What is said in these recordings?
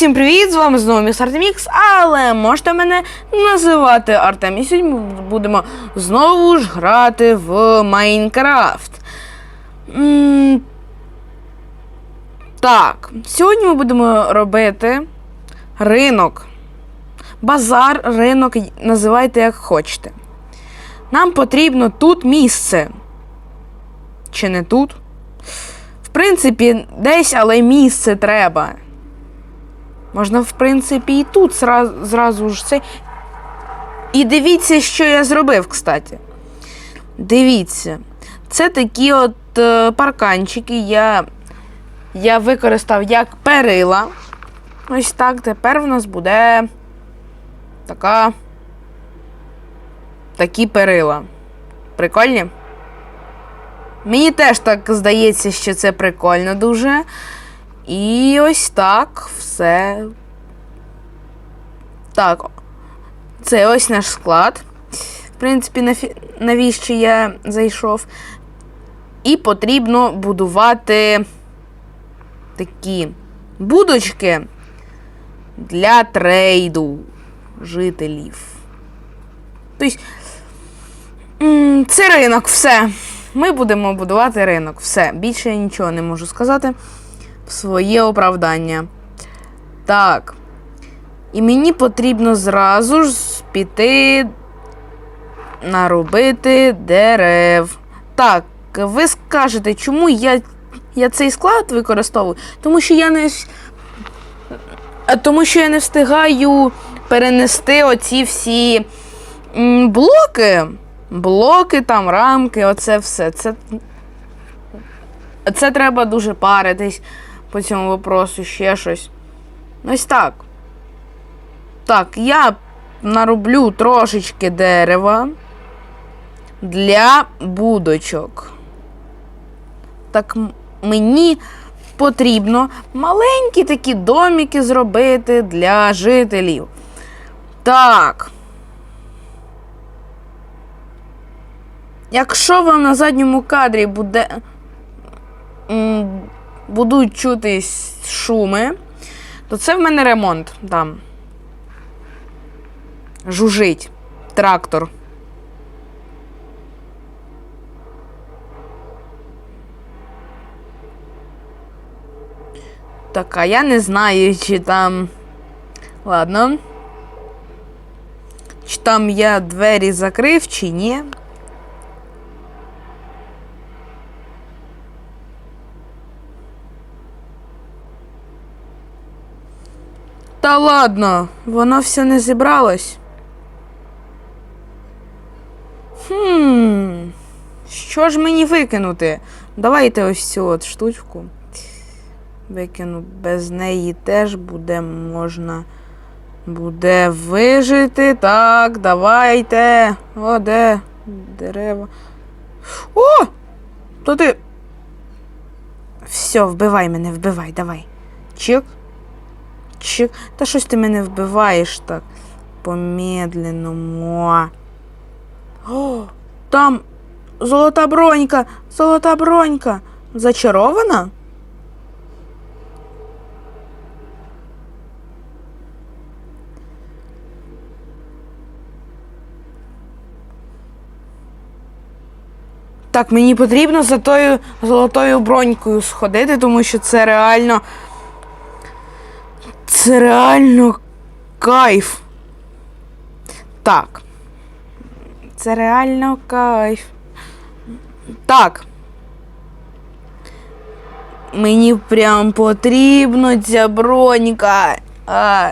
всім привіт! З вами знову міс Артемікс, але можете мене називати Артем. І сьогодні ми будемо знову ж грати в Майнкрафт. Так, сьогодні ми будемо робити ринок. Базар, ринок, називайте як хочете. Нам потрібно тут місце. Чи не тут? В принципі, десь, але місце треба. Можна, в принципі, і тут зразу, зразу ж це. І дивіться, що я зробив, кстати. Дивіться. Це такі от е, парканчики я, я використав як перила. Ось так. Тепер в нас буде така. Такі перила. Прикольні? Мені теж так здається, що це прикольно дуже. І ось так все. Так. Це ось наш склад. В принципі, навіщо я зайшов. І потрібно будувати такі будочки для трейду жителів. Тобто, це ринок, все. Ми будемо будувати ринок. Все. Більше я нічого не можу сказати своє оправдання. Так. І мені потрібно зразу ж піти наробити дерев. Так, ви скажете, чому я, я цей склад використовую? Тому що я не. Тому що я не встигаю перенести оці всі блоки. Блоки, там, рамки, оце все. Це, це треба дуже паритись по цьому вопросу, ще щось. Ось так. Так, я нароблю трошечки дерева для будочок. Так мені потрібно маленькі такі домики зробити для жителів. Так. Якщо вам на задньому кадрі буде. Будуть чутись шуми, то це в мене ремонт там. Жужить трактор. Так, а я не знаю, чи там. Ладно. Чи там я двері закрив, чи ні. Та ладно, воно все не зібралось. Хм. Що ж мені викинути? Давайте ось цю от штучку. Викину. Без неї теж буде можна. Буде вижити. Так, давайте. О, де? Дерева. О! То ти. Все, вбивай мене, вбивай, давай. Чик. Чик. Та щось ти мене вбиваєш так. Помедленному. О, там золота бронька, золота бронька. Зачарована? Так, мені потрібно за тою золотою бронькою сходити, тому що це реально. Це реально кайф. Так. Це реально кайф. Так. Мені прям потрібно ця бронька. А,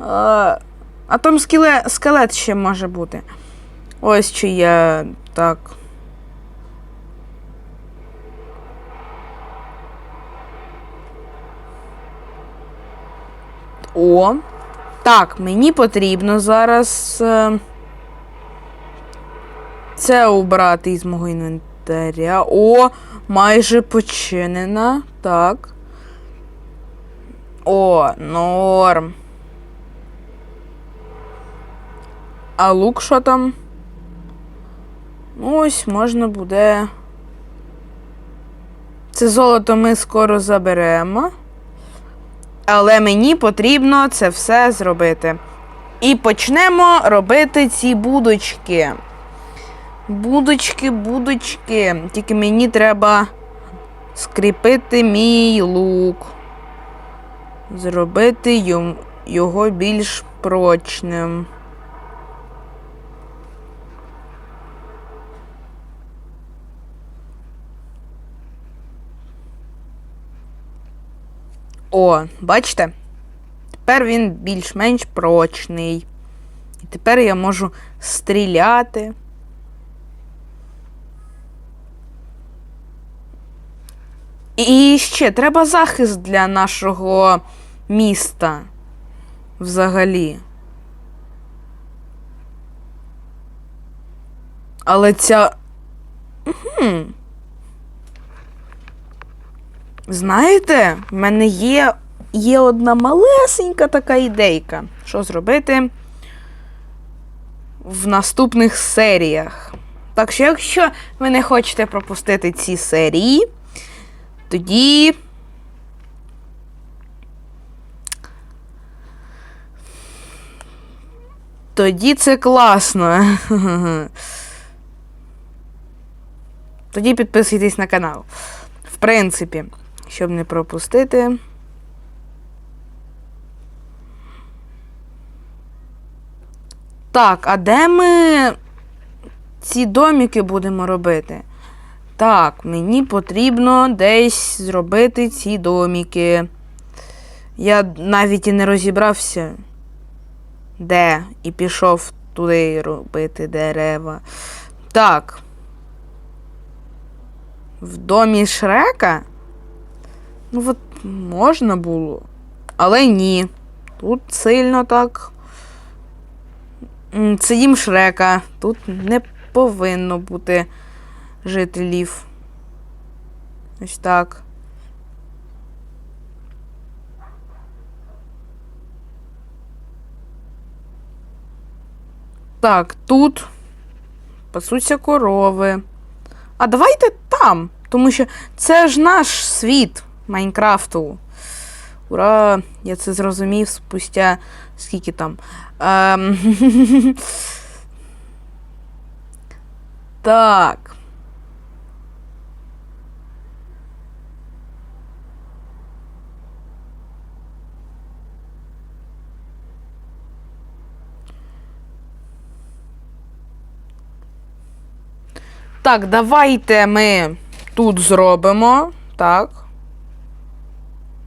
а, а там скеле, скелет ще може бути. Ось чи я так. О. Так, мені потрібно зараз. е, Це убрати із мого інвентаря. О, майже починена. Так. О, норм. А лук що там? Ну, ось можна буде. Це золото ми скоро заберемо. Але мені потрібно це все зробити. І почнемо робити ці будочки. Будочки, будочки. Тільки мені треба скріпити мій лук. Зробити його більш прочним. О, бачите? Тепер він більш-менш прочний. І тепер я можу стріляти. І ще треба захист для нашого міста взагалі. Але ця. Хм. Знаєте, в мене є, є одна малесенька така ідейка. Що зробити в наступних серіях. Так що, якщо ви не хочете пропустити ці серії, тоді. Тоді це класно. Тоді підписуйтесь на канал. В принципі, щоб не пропустити. Так, а де ми ці доміки будемо робити? Так, мені потрібно десь зробити ці доміки. Я навіть і не розібрався, де, і пішов туди робити дерева. Так. В домі Шрека? Ну, от можна було. Але ні. Тут сильно так. Це дім Шрека. Тут не повинно бути жителів. Ось так. Так, тут пасуться корови. А давайте там, тому що це ж наш світ Майнкрафту. Ура! Я це зрозумів спустя скільки там. Ем... так. Так, давайте ми тут зробимо. Так.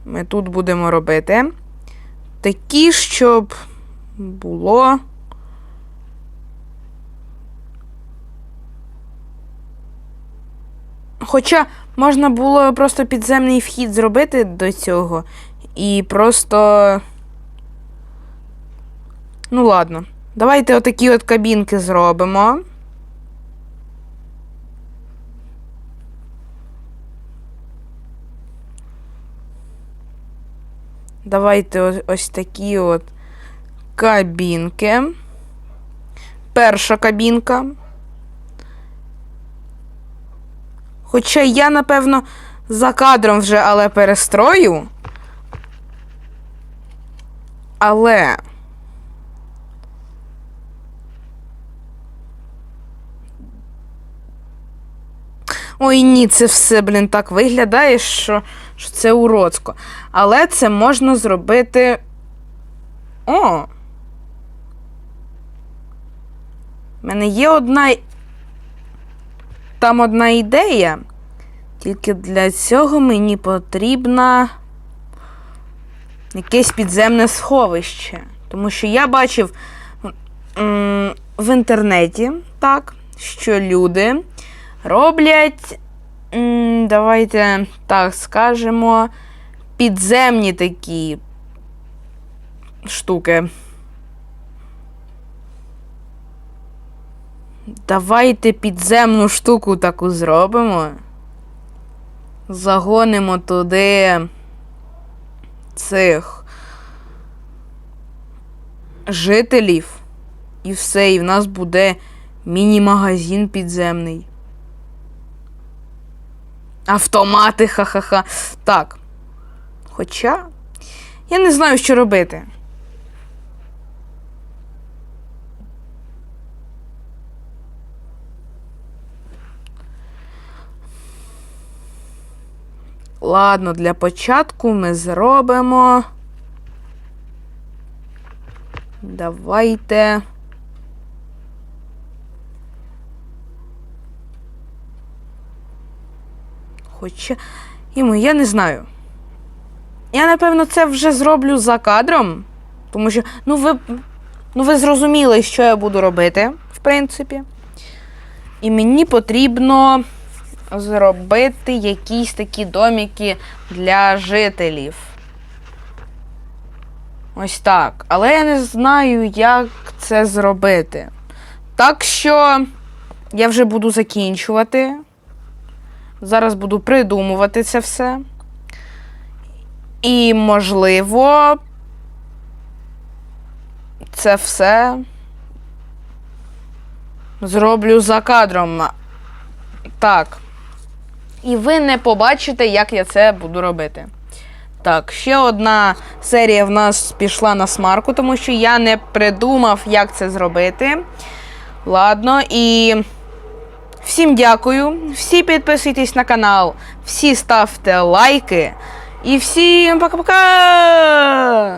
Ми тут будемо робити. Такі, щоб було. Хоча можна було просто підземний вхід зробити до цього. І просто. Ну, ладно. Давайте отакі от кабінки зробимо. Давайте ось, такі от кабінки. Перша кабінка. Хоча я, напевно, за кадром вже але перестрою. Але. Ой, ні, це все, блін, так виглядає, що, що це уродсько. Але це можна зробити. О! У мене є одна. Там одна ідея. Тільки для цього мені потрібно якесь підземне сховище. Тому що я бачив в інтернеті, так, що люди роблять, давайте так скажемо, підземні такі штуки. Давайте підземну штуку таку зробимо. Загонимо туди цих жителів. І все, і в нас буде міні-магазин підземний. Автомати, ха-ха-ха. Так. Хоча Я не знаю, що робити. Ладно, для початку ми зробимо. Давайте. Хоча. Йому, я не знаю. Я, напевно, це вже зроблю за кадром. Тому що, ну ви, ну, ви зрозуміли, що я буду робити, в принципі. І мені потрібно зробити якісь такі доміки для жителів. Ось так. Але я не знаю, як це зробити. Так що я вже буду закінчувати. Зараз буду придумувати це все. І, можливо, це все зроблю за кадром. Так. І ви не побачите, як я це буду робити. Так, ще одна серія в нас пішла на смарку, тому що я не придумав, як це зробити. Ладно, і всім дякую. Всі підписуйтесь на канал, всі ставте лайки. І всім пока-пока!